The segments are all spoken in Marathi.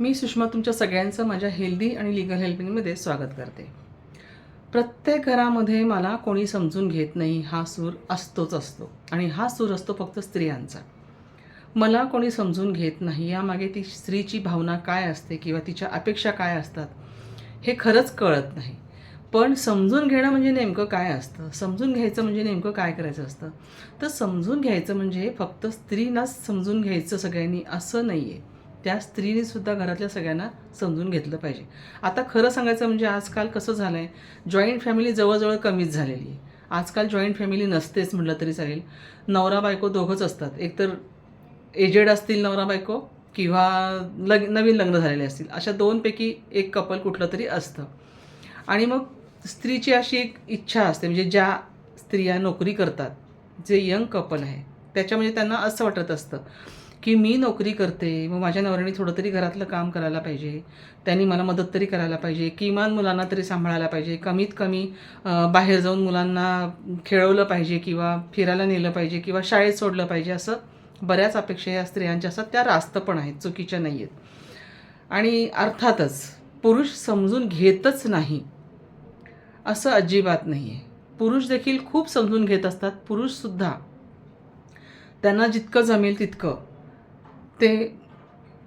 मी सुषमा तुमच्या सगळ्यांचं माझ्या हेल्दी आणि लिगल हेल्पिंगमध्ये स्वागत करते. प्रत्येक घरामध्ये मला कोणी समजून घेत नाही हा सूर असतोच असतो आणि हा सूर असतो फक्त स्त्रियांचा. मला कोणी समजून घेत नाही यामागे ती स्त्रीची भावना काय असते किंवा तिच्या अपेक्षा काय असतात हे खरंच कळत नाही. पण समजून घेणं म्हणजे नेमकं काय असतं? समजून घ्यायचं म्हणजे नेमकं काय करायचं असतं? तर समजून घ्यायचं म्हणजे फक्त स्त्रीलाच समजून घ्यायचं सगळ्यांनी असं नाही आहे त्या स्त्रीने सुद्धा घरातल्या सगळ्यांना समजून घेतलं पाहिजे. आता खरं सांगायचं म्हणजे आजकाल कसं झालं आहे जॉईंट फॅमिली जवळजवळ कमीच झालेली आहे. आजकाल जॉईंट फॅमिली नसतेच म्हटलं तरी चालेल. नवरा बायको दोघंच असतात. एकतर एजेड असतील नवरा बायको किंवा लग नवीन लग्न झालेले असतील. अशा दोनपैकी एक कपल कुठलं तरी असतं. आणि मग स्त्रीची अशी एक इच्छा असते म्हणजे ज्या स्त्रिया नोकरी करतात जे यंग कपल आहे त्याच्या म्हणजे त्यांना असं वाटत असतं की मी नोकरी करते मग माझ्या नवऱ्याने थोडं तरी घरातलं काम करायला पाहिजे त्यांनी मला मदत तरी करायला पाहिजे किमान मुलांना तरी सांभाळायला पाहिजे कमीत कमी बाहेर जाऊन मुलांना खेळवलं पाहिजे किंवा फिरायला नेलं पाहिजे किंवा शाळेत सोडलं पाहिजे असं बऱ्याच अपेक्षा या स्त्रियांच्या असतात. त्या रास्त पण आहेत चुकीच्या नाही आहेत आणि अर्थातच पुरुष समजून घेतच नाही असं अजिबात नाही आहे पुरुष देखील खूप समजून घेत असतात पुरुषसुद्धा त्यांना जितकं जमेल तितकं. ते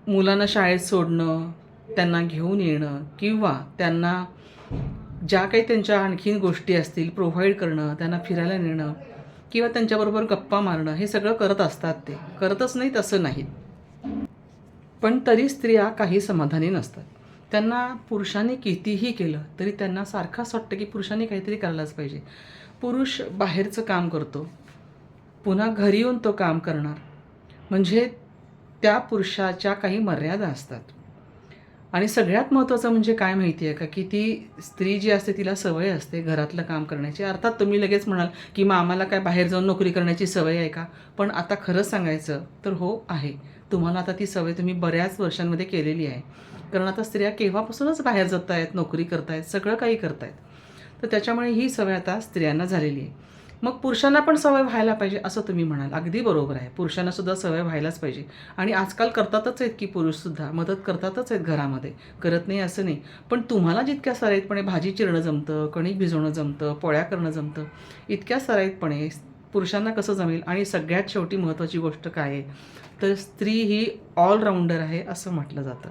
मुलांना शाळेत सोडणं त्यांना घेऊन येणं किंवा त्यांना ज्या काही त्यांच्या आणखीन गोष्टी असतील प्रोव्हाइड करणं त्यांना फिरायला नेणं किंवा त्यांच्याबरोबर गप्पा मारणं हे सगळं करत असतात ते. करतच नाहीत असं नाहीत. पण तरी स्त्रिया काही समाधानी नसतात. त्यांना पुरुषांनी कितीही केलं तरी त्यांना सारखं असं वाटतं की पुरुषांनी काहीतरी करायलाच पाहिजे. पुरुष बाहेरचं काम करतो. पुन्हा घरी येऊन तो काम करणार. म्हणजे त्या पुरुषाच्या काही मर्यादा असतात. आणि सगळ्यात महत्त्वाचं म्हणजे काय माहिती आहे का? की ती स्त्री जी असते तिला सवय असते घरातलं काम करण्याची. अर्थात तुम्ही लगेच म्हणाल की मग आम्हाला काय बाहेर जाऊन नोकरी करण्याची सवय आहे का? पण आता खरं सांगायचं तर हो आहे. तुम्हाला आता ती सवय तुम्ही बऱ्याच वर्षांमध्ये केलेली आहे. कारण आता स्त्रिया केव्हापासूनच बाहेर जात आहेत नोकरी करतायत सगळं काही करतायत. तर त्याच्यामुळे ही सवय आता स्त्रियांना झालेली आहे. मग पुरुषांना पण सवय व्हायला पाहिजे असं तुम्ही म्हणाल. अगदी बरोबर आहे. पुरुषांना सुद्धा सवय व्हायलाच पाहिजे. आणि आजकाल करतातच आहेत की पुरुषसुद्धा मदत करतातच आहेत घरामध्ये. करत नाही असं नाही. पण तुम्हाला जितक्या सराईतपणे भाजी चिरणं जमतं कणिक भिजवणं जमतं पोळ्या करणं जमतं इतक्या सराईतपणे पुरुषांना कसं जमेल? आणि सगळ्यात शेवटी महत्त्वाची गोष्ट काय आहे? तर स्त्री ही ऑलराऊंडर आहे असं म्हटलं जातं.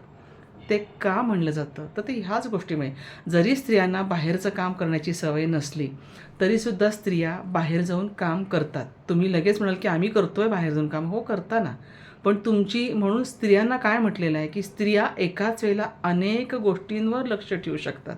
ते का म्हणलं जातं? तर ते ह्याच गोष्टीमुळे. जरी स्त्रियांना बाहेरचं काम करण्याची सवय नसली तरीसुद्धा स्त्रिया बाहेर जाऊन काम करतात. तुम्ही लगेच म्हणाल की आम्ही करतोय बाहेर जाऊन काम. हो करता ना पण तुमची म्हणून स्त्रियांना काय म्हटलेलं आहे की स्त्रिया एकाच वेळेला अनेक गोष्टींवर लक्ष ठेवू शकतात.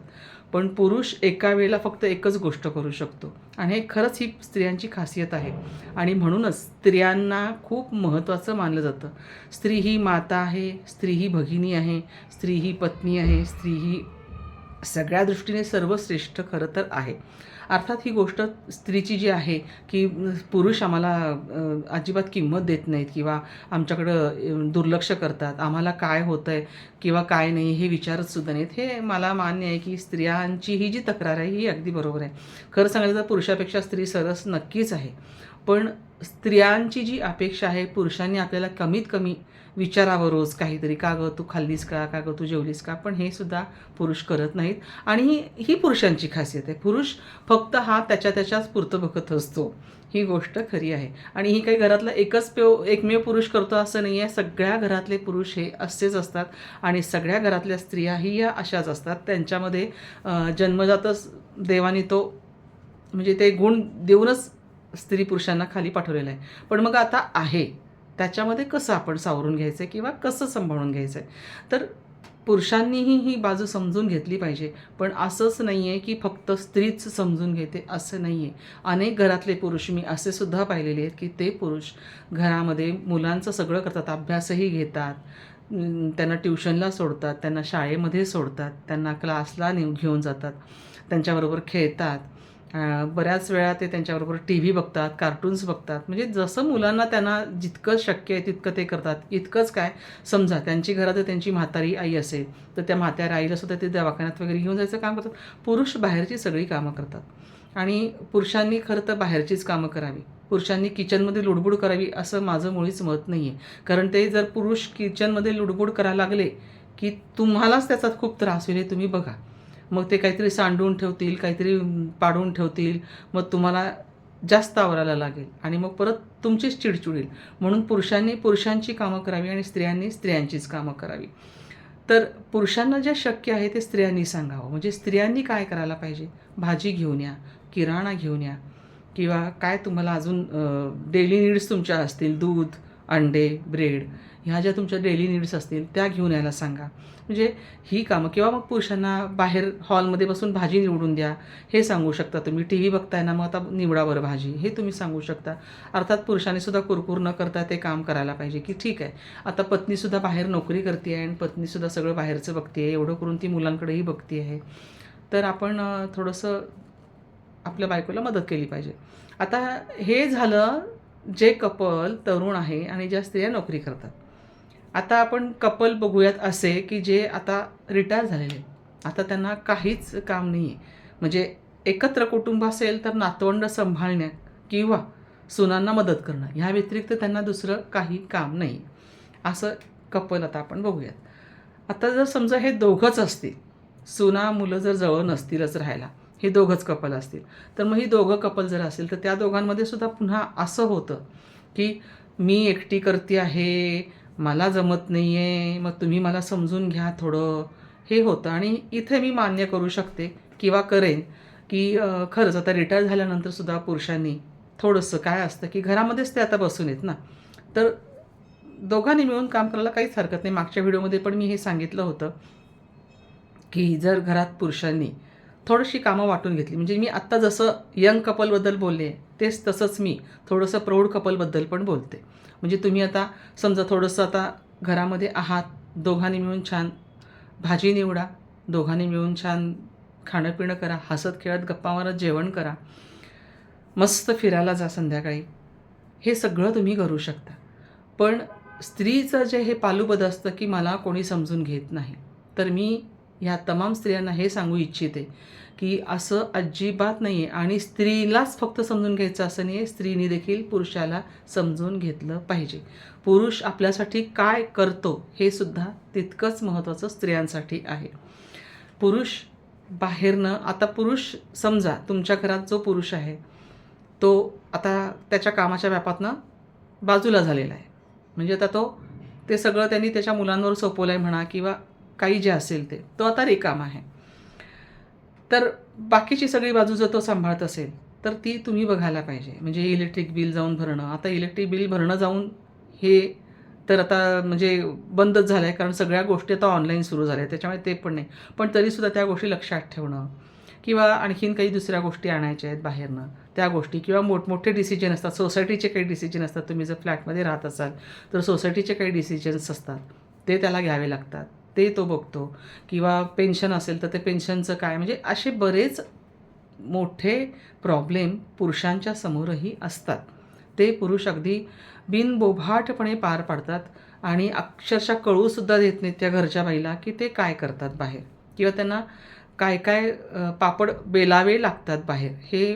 पण पुरुष एका वेळेला फक्त एकच गोष्ट करू शकतो. आणि हे खरंच ही स्त्रियांची खासियत आहे. आणि म्हणूनच स्त्रियांना खूप महत्त्वाचं मानलं जातं. स्त्री ही माता आहे स्त्री ही भगिनी आहे स्त्री ही पत्नी आहे स्त्री ही सगळ्या दृष्टीने सर्वश्रेष्ठ खरं तर आहे. अर्थात ही गोष्ट स्त्रीची जी आहे की पुरुष आम्हाला अजिबात किंमत देत नाहीत किंवा आमच्याकडं दुर्लक्ष करतात. आम्हाला काय होतं आहे किंवा काय नाही हे विचारत सुद्धा नाहीत. हे मला मान्य आहे की स्त्रियांची ही जी तक्रार आहे ही अगदी बरोबर आहे. खरं सांगायचं तर पुरुषापेक्षा स्त्री सरस नक्कीच आहे. पण स्त्रियांची जी अपेक्षा आहे पुरुषांनी आपल्याला कमीत कमी विचारावं रोज काहीतरी का गं तू खाल्लीस का का गं तू जेवलीस का? पण हे सुद्धा पुरुष करत नाहीत. आणि ही ही पुरुषांची खासियत आहे. पुरुष फक्त हा त्याच्या त्याच्याच पुरतं बघत असतो. ही गोष्ट खरी आहे. आणि ही काही घरातला एकच पेव एकमेव पुरुष करतो असं नाही आहे. सगळ्या घरातले पुरुष हे असेच असतात. आणि सगळ्या घरातल्या स्त्रियाही या अशाच असतात. त्यांच्यामध्ये जन्मजातच देवाने तो म्हणजे ते गुण देऊनच स्त्री पुरुषांना खाली पाठवलेलं आहे. पण मग आता आहे. त्याच्यामध्ये कसं आपण सावरून घ्यायचं आहे किंवा कसं सांभाळून घ्यायचं? आहे तर पुरुषांनीही ही बाजू समजून घेतली पाहिजे. पण असंच नाही आहे की फक्त स्त्रीच समजून घेते असं नाही आहे अनेक घरातले पुरुष मी असे सुद्धा पाहिलेले आहेत की ते पुरुष घरामध्ये मुलांचं सगळं करतात अभ्यासही घेतात त्यांना ट्युशनला सोडतात त्यांना शाळेमध्ये सोडतात त्यांना क्लासला नेऊ घेऊन जातात त्यांच्याबरोबर खेळतात. बऱ्याच वेळा ते त्यांच्याबरोबर टी व्ही बघतात कार्टून्स बघतात. म्हणजे जसं मुलांना त्यांना जितकं शक्य आहे तितकं ते करतात. इतकंच काय? समजा त्यांची घरात त्यांची म्हातारी आई असेल तर त्या म्हाताऱ्या आईला सुद्धा ते दवाखान्यात वगैरे घेऊन जायचं काम करतात. पुरुष बाहेरची सगळी कामं करतात. आणि पुरुषांनी खरं तर बाहेरचीच कामं करावी. पुरुषांनी किचनमध्ये लुडबुड करावी असं माझं मुळीच मत नाही आहे कारण ते जर पुरुष किचनमध्ये लुडबुड करायला लागले की तुम्हालाच त्याचा खूप त्रास होईल तुम्ही बघा. मग ते काहीतरी सांडून ठेवतील काहीतरी पाडून ठेवतील मग तुम्हाला जास्त आवरायला लागेल आणि मग परत तुमचीच चिडचिडील. म्हणून पुरुषांनी पुरुषांची कामं करावी आणि स्त्रियांनी स्त्रियांचीच कामं करावी. तर पुरुषांना जे शक्य आहे ते स्त्रियांनी सांगावं. म्हणजे स्त्रियांनी काय करायला पाहिजे? भाजी घेऊन या किराणा घेऊन या किंवा काय तुम्हाला अजून डेली नीड्स तुमच्या असतील दूध अंडे ब्रेड ह्या ज्या तुमच्या डेली नीड्स असतील त्या घेऊन यायला सांगा. म्हणजे ही कामं किंवा मग पुरुषांना बाहेर हॉलमध्ये बसून भाजी निवडून द्या हे सांगू शकता तुम्ही. टी व्ही बघताय ना मग आता निवडा बरं भाजी हे तुम्ही सांगू शकता. अर्थात पुरुषांनी सुद्धा कुरकुर न करता ते काम करायला पाहिजे की ठीक आहे. आता पत्नीसुद्धा बाहेर नोकरी करते आहे आणि पत्नीसुद्धा सगळं बाहेरचं बघते आहे एवढं करून ती मुलांकडेही बघते आहे. तर आपण थोडंसं आपल्या बायकोला मदत केली पाहिजे. आता हे झालं जे कपल तरुण आहे आणि ज्या स्त्रिया नोकरी करतात. आता आपण कपल बघूयात असे की जे आता रिटायर झालेले आहेत. आता त्यांना काहीच काम नाही आहे म्हणजे एकत्र कुटुंब असेल तर नातवंड सांभाळण्यात किंवा सुनांना मदत करणं ह्या व्यतिरिक्त त्यांना दुसरं काही काम नाही असं कपल आता आपण बघूयात. आता जर समजा हे दोघंच असतील सुना मुलं जर जवळ नसतीलच राहायला हे दोघंच कपल असतील. तर मग ही दोघं कपल जर असेल तर त्या दोघांमध्ये सुद्धा पुन्हा असं होतं की मी एकटी करते आहे मला जमत नाही आहे मग तुम्ही मला समजून घ्या थोडं. हे होतं आणि इथे मी मान्य करू शकते किंवा करेन की खरंच आता रिटायर झाल्यानंतर सुद्धा पुरुषांनी थोडंसं काय असतं की घरामध्येच ते आता बसून येत ना. तर दोघांनी मिळून काम करायला काहीच हरकत नाही. मागच्या व्हिडिओमध्ये पण मी हे सांगितलं होतं की जर घरात पुरुषांनी थोडीशी कामं वाटून घेतली म्हणजे मी आत्ता जसं यंग कपलबद्दल बोलले तेच तसंच मी थोडंसं प्रौढ कपलबद्दल पण बोलते. म्हणजे तुम्ही आता समजा थोडंसं आता घरामध्ये आहात दोघांनी मिळून छान भाजी निवडा दोघांनी मिळून छान खाणं पिणं करा हसत खेळत गप्पा मारत जेवण करा मस्त फिरायला जा संध्याकाळी. हे सगळं तुम्ही करू शकता. पण स्त्रीचं जे हे पालुपद असतं की मला कोणी समजून घेत नाही. तर मी ह्या तमाम स्त्रियांना हे सांगू इच्छिते की असं अजिबात नाही आहे आणि स्त्रीलाच फक्त समजून घ्यायचं असं नाही आहे स्त्रीने देखील पुरुषाला समजून घेतलं पाहिजे. पुरुष आपल्यासाठी काय करतो हे सुद्धा तितकंच महत्त्वाचं स्त्रियांसाठी आहे. पुरुष बाहेरनं आता पुरुष समजा तुमच्या घरात जो पुरुष आहे तो आता त्याच्या कामाच्या व्यापातनं बाजूला झालेला आहे. म्हणजे आता तो ते सगळं त्यांनी त्याच्या मुलांवर सोपवलं आहे म्हणा किंवा काही जे असेल ते तो आता रिकाम आहे. तर बाकीची सगळी बाजू जर तो सांभाळत असेल तर ती तुम्ही बघायला पाहिजे. म्हणजे इलेक्ट्रिक बिल जाऊन भरणं. आता इलेक्ट्रिक बिल भरणं जाऊन हे तर आता म्हणजे बंदच झालं आहे कारण सगळ्या गोष्टी आता ऑनलाईन सुरू झाल्या आहेत त्याच्यामुळे ते पण नाही. पण तरीसुद्धा त्या गोष्टी लक्षात ठेवणं किंवा आणखीन काही दुसऱ्या गोष्टी आणायच्या आहेत बाहेरनं त्या गोष्टी. किंवा मोठमोठे डिसिजन असतात. सोसायटीचे काही डिसिजन असतात. तुम्ही जर फ्लॅटमध्ये राहत असाल तर सोसायटीचे काही डिसिजन्स असतात. ते त्याला घ्यावे लागतात. ते तो बघतो. किंवा पेन्शन असेल तर ते पेन्शनचं काय? म्हणजे असे बरेच मोठे प्रॉब्लेम पुरुषांच्या समोरही असतात. ते पुरुष अगदी बिनबोभाटपणे पार पाडतात आणि अक्षरशः कळूसुद्धा देत नाहीत त्या घरच्या बाईला की ते काय करतात बाहेर. किंवा त्यांना काय काय पापड बेलावे लागतात बाहेर. हे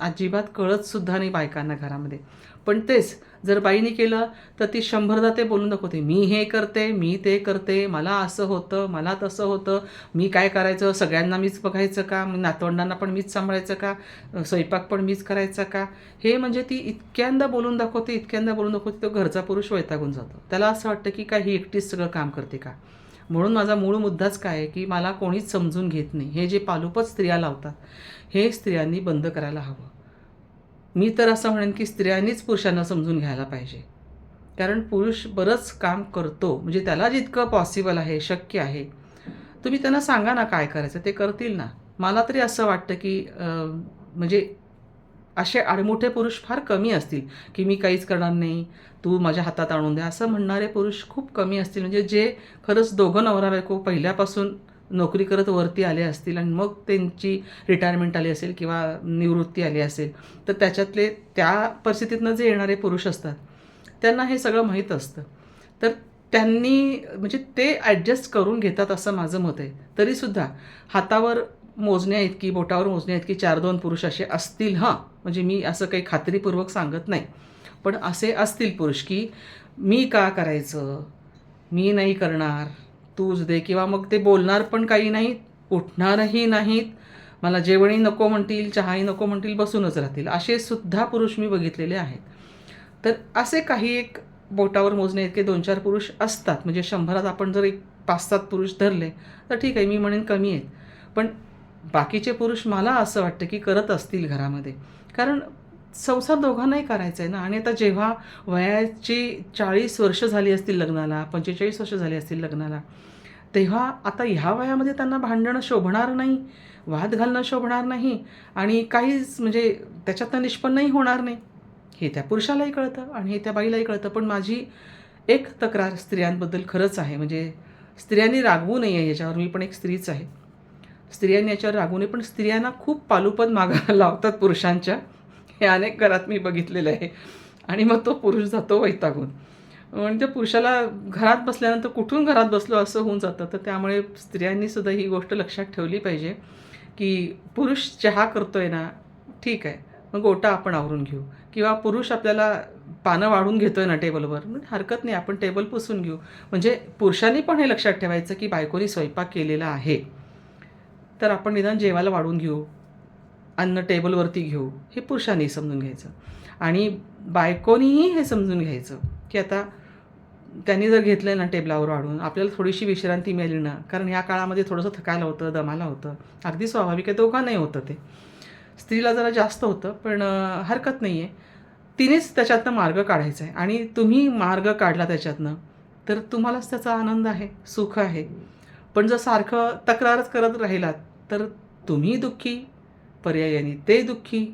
अजिबात कळतसुद्धा नाही बायकांना घरामध्ये. पण तेच जर बाईने केलं तर ती शंभरदा ते बोलून दाखवते मी हे करते मी ते करते मला असं होतं मला तसं होतं मी काय करायचं सगळ्यांना मीच बघायचं का मी नातवंडांना पण मीच सांभाळायचं का स्वयंपाक पण मीच करायचा का? हे म्हणजे ती इतक्यांदा बोलून दाखवते इतक्यांदा बोलून दाखवते तो घरचा पुरुष वैतागून जातो. त्याला असं वाटतं की काय ही एकटीच सगळं काम करते का? म्हणून माझा मूळ मुद्दाच काय आहे की मला कोणीच समजून घेत नाही. हे जे पालूपच स्त्रिया लावतात हे स्त्रियांनी बंद करायला हवं. मी तर असं म्हणेन की स्त्रियांनीच पुरुषांना समजून घ्यायला पाहिजे. कारण पुरुष बरंच काम करतो. म्हणजे त्याला जितकं पॉसिबल आहे शक्य आहे. तुम्ही त्यांना सांगा ना काय करायचं ते करतील ना. मला तरी असं वाटतं की म्हणजे असे आडमुठे पुरुष फार कमी असतील की मी काहीच करणार नाही तू माझ्या हातात आणून द्या असं म्हणणारे पुरुष खूप कमी असतील. म्हणजे जे खरंच दोघं नवरा बायको पहिल्यापासून नोकरी करत वरती आले असतील आणि मग त्यांची रिटायरमेंट आली असेल किंवा निवृत्ती आली असेल तर त्याच्यातले त्या परिस्थितीतनं जे येणारे पुरुष असतात त्यांना हे सगळं माहीत असतं. तर त्यांनी म्हणजे ते ॲडजस्ट करून घेतात असं माझं मत आहे. तरीसुद्धा हातावर मोजण्या इतकी बोटावर मोजण्या इतकी चार दोन पुरुष असे असतील हां म्हणजे मी असं काही खात्रीपूर्वक सांगत नाही. पण असे असतील पुरुष की मी का करायचं? मी नाही करणार. तूच दे किंवा मग ते बोलणार पण काही नाहीत उठणारही नाहीत. मला जेवणही नको म्हणतील चहाही नको म्हणतील बसूनच राहतील. असे सुद्धा पुरुष मी बघितलेले आहेत. तर असे काही एक बोटावर मोजणे इतके दोन चार पुरुष असतात. म्हणजे शंभरात आपण जर एक पाच सात पुरुष धरले तर ठीक आहे मी म्हणेन कमी आहेत. पण बाकीचे पुरुष मला असं वाटतं की करत असतील घरामध्ये. कारण संसार दोघांनाही करायचा आहे ना. आणि आता जेव्हा वयाची चाळीस वर्ष झाली असतील लग्नाला पंचेचाळीस वर्ष झाली असतील लग्नाला तेव्हा आता ह्या वयामध्ये त्यांना भांडणं शोभणार नाही वाद घालणं शोभणार नाही आणि काहीच म्हणजे त्याच्यातनं निष्पन्नही होणार नाही. हे त्या पुरुषालाही कळतं आणि हे त्या बाईलाही कळतं. पण माझी एक तक्रार स्त्रियांबद्दल खरंच आहे. म्हणजे स्त्रियांनी रागवू नये याच्यावर. मी पण एक स्त्रीच आहे. स्त्रियांनी याच्यावर रागवू नये. पण स्त्रियांना खूप पालुपद मागा लावतात पुरुषांच्या. हे अनेक घरात मी बघितलेलं आहे. आणि मग तो पुरुष जातो वैतागून. म्हणजे पुरुषाला घरात बसल्यानंतर कुठून घरात बसलो असं होऊन जातं. तर त्यामुळे स्त्रियांनी सुद्धा ही गोष्ट लक्षात ठेवली पाहिजे की पुरुष चहा करतोय ना ठीक आहे. मग गोटा आपण आवरून घेऊ. किंवा पुरुष आपल्याला पानं वाढून घेतोय ना टेबलवर म्हणजे हरकत नाही. आपण टेबल पुसून घेऊ. म्हणजे पुरुषांनी पण हे लक्षात ठेवायचं की बायकोनी स्वयंपाक केलेला आहे. तर आपण निदान जेवायला वाढून घेऊ. अन्न टेबलवरती घेऊ हे पुरुषांनी समजून घ्यायचं. आणि बायकोनीही हे समजून घ्यायचं की आता त्यांनी जर घेतलं ना टेबलावर वाढून आपल्याला थोडीशी विश्रांती मिळाली ना कारण ह्या काळामध्ये थोडंसं थकायला होतं दमाला होतं. अगदी स्वाभाविक आहे दोघांनाही होतं ते. स्त्रीला जरा जास्त होतं पण हरकत नाही आहे तिनेच त्याच्यातनं मार्ग काढायचा आहे. आणि तुम्ही मार्ग काढला त्याच्यातनं तर तुम्हालाच त्याचा आनंद आहे सुख आहे. पण जर सारखं तक्रारच करत राहिलात तर तुम्ही दुःखी पर्यायाने ते दुःखी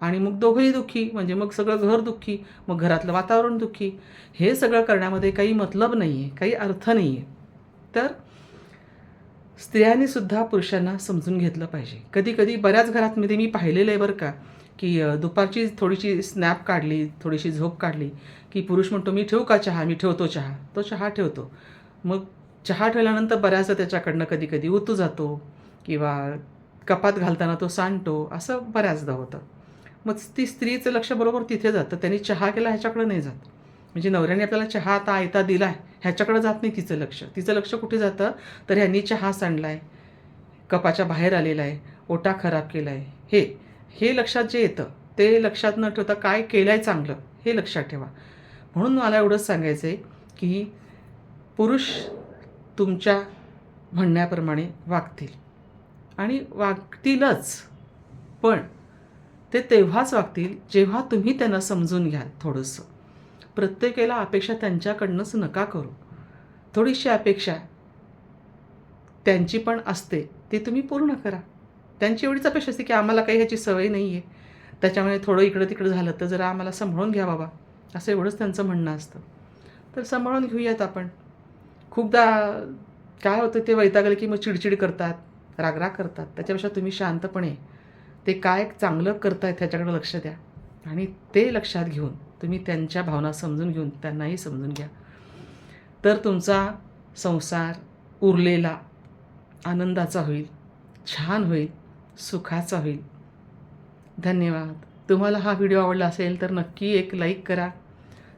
आणि मग दोघंही दुःखी म्हणजे मग सगळं घर दुःखी मग घरातलं वातावरण दुःखी. हे सगळं करण्यामध्ये काही मतलब नाही आहे काही अर्थ नाही आहे तर स्त्रियांनी सुद्धा पुरुषांना समजून घेतलं पाहिजे. कधी कधी बऱ्याच घरातमध्ये मी पाहिलेलं आहे बरं का की दुपारची थोडीशी स्नॅप काढली थोडीशी झोप काढली की पुरुष म्हणतो मी ठेवू का चहा? मी ठेवतो चहा. तो चहा ठेवतो. मग चहा ठेवल्यानंतर बऱ्याचदा त्याच्याकडनं कधी कधी उतू जातो किंवा कपात घालताना तो सांडतो असं बऱ्याचदा होतं. मग ती स्त्रीचं लक्ष बरोबर तिथे जातं. त्यांनी चहा केला ह्याच्याकडे नाही जात. म्हणजे नवऱ्याने आपल्याला चहा आता आयता दिला आहे ह्याच्याकडे जात नाही तिचं लक्ष. तिचं लक्ष कुठे जातं? तर ह्यांनी चहा सांडला आहे कपाच्या बाहेर आलेला आहे ओटा खराब केला आहे हे हे लक्षात जे येतं ते लक्षात न ठेवता काय केलं आहे चांगलं हे लक्षात ठेवा. म्हणून मला एवढंच सांगायचं आहे की पुरुष तुमच्या म्हणण्याप्रमाणे वागतील. आणि वागतीलच. पण ते तेव्हाच वागतील जेव्हा तुम्ही त्यांना समजून घ्याल थोडंसं. प्रत्येकाला अपेक्षा त्यांच्याकडनंच नका करू. थोडीशी अपेक्षा त्यांची पण असते ती तुम्ही पूर्ण करा. त्यांची एवढीच अपेक्षा असते की आम्हाला काही ह्याची सवय नाही आहे त्याच्यामुळे थोडं इकडं तिकडं झालं तर जरा आम्हाला सांभाळून घ्या बाबा. असं एवढंच त्यांचं म्हणणं असतं. तर सांभाळून घेऊयात आपण. खूपदा काय होतं ते वैतागलं की मग चिडचिड करतात. रागराग करतात. त्याच्यापेक्षा तुम्ही शांतपणे ते काय चांगलं करतायत त्याच्याकडे लक्ष द्या. आणि ते लक्षात घेऊन तुम्ही त्यांच्या भावना समजून घेऊन त्यांनाही समजून घ्या. तर तुमचा संसार उरलेला आनंदाचा होईल छान होईल सुखाचा होईल. धन्यवाद. तुम्हाला हा व्हिडिओ आवडला असेल तर नक्की एक लाईक करा.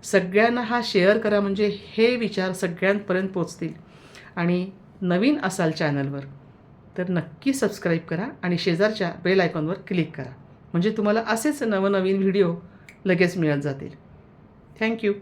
सगळ्यांना हा शेअर करा म्हणजे हे विचार सगळ्यांपर्यंत पोचतील. आणि नवीन असाल चॅनलवर तर नक्की सबस्क्राईब करा आणि शेजारच्या बेल आयकॉनवर क्लिक करा. म्हणजे तुम्हाला असेच नवनवीन व्हिडिओ लगेच मिळत जातील. थँक्यू